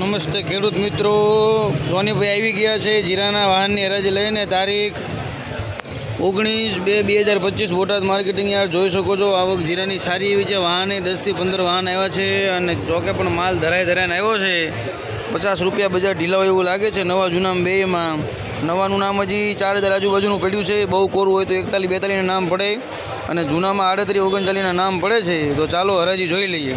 નમસ્તે ખેડૂત મિત્રો. સોનીભાઈ આવી ગયા છે જીરાના વાહનની હરાજી લઈને તારીખ ઓગણીસ બે બે હજાર પચીસ બોટાદ માર્કેટિંગ યાર્ડ. જોઈ શકો છો આવક જીરાની સારી એવી છે. વાહને દસથી પંદર વાહન આવ્યા છે અને ચોકે પણ માલ ધરાય ધરાઈને આવ્યો છે. પચાસ રૂપિયા બજાર ઢીલા હોય એવું લાગે છે. નવા જૂના બેમાં નવાનું નામ હજી ચાર હજાર આજુબાજુનું પડ્યું છે. બહુ કોરું હોય તો એકતાલીસ બેતાલીસના નામ પડે. અને જૂનામાં આડત્રીસ ઓગણચાલીસના નામ પડે છે. તો ચાલો હરાજી જોઈ લઈએ.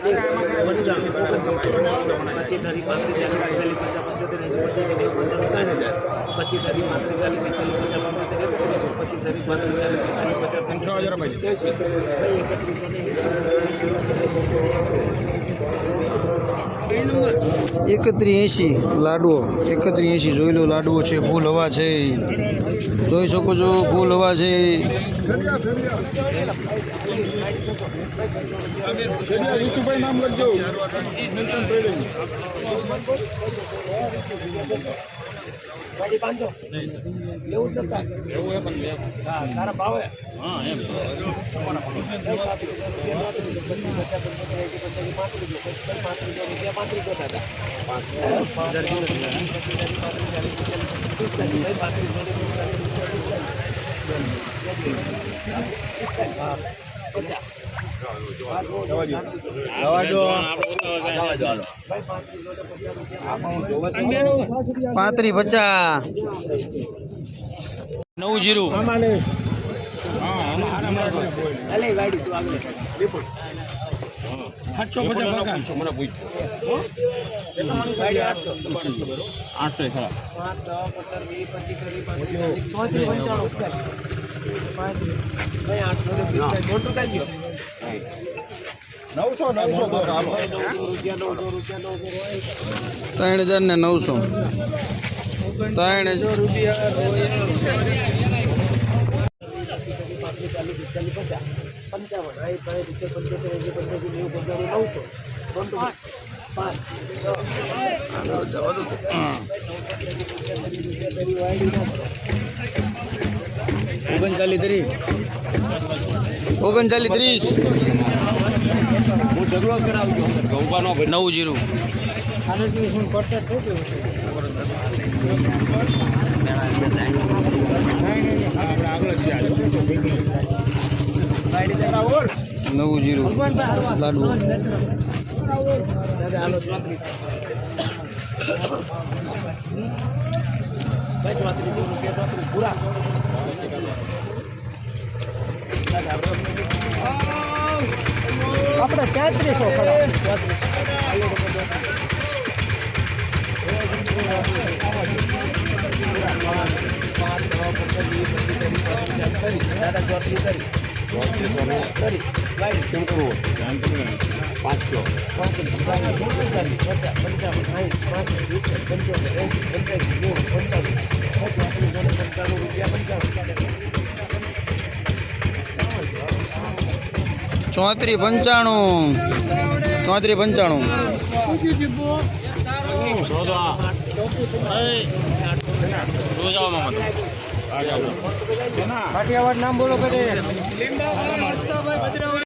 પચીસ તારીખ પાંત્રીસ ચાલીસ પિસ્તાલીસ પચાસ પંચોતેર એંસી પચીસ એકવીસ પંચાણું ત્રણ હજાર પચીસ તારીખ પાંત્રીસ ચાલીસ પિસ્તાલીસ પચાસ પંચોતેર એસી પચીસ તારીખ પાંત્રીસ ચાલીસ પિસ્તાલીસ પચાસ પંચાવન એસી એકત્રીસો ને એકત્રીસ એંશી લાડવો. એકત્રી એંશી જોઈ લો, લાડવો છે, ફૂલ હવા છે. જોઈ શકો છો, ફૂલ હવા છે. પાંચસો એવું જ નતા હા તારા ભાવે હા એમ પાંત્રીસ પચાસ. નવ જીરું. પચાસ મને આઠસો ખરા. નવસો નવસો રૂપિયા ત્રણ હજાર ને નવસો. ત્રણ હજાર. પાંત્રીસ ચાલીસ પિસ્તાલીસ પચાસ પંચાવન સાઠ સાઠ સિત્તેર પંચોતેર એસી પંચ્યાસી નેવું પંચાવન નવસો. મોટું પાંચ. ઓગણચાલીસ ત્રીસ. ઓગણચાલીસ ત્રીસ હું ઝઘડો કરાવજો નવ જીરું આપણે આગળ છીએ આજે. નવ જીરું. લાડુ. પૂરા. આપણે તેત્રીસો દાદા કરી પાંચસો ચોત્રીસ પંચાણું. ચોત્રી પંચાણું કાઠિયાવાડ નામ બોલો પડે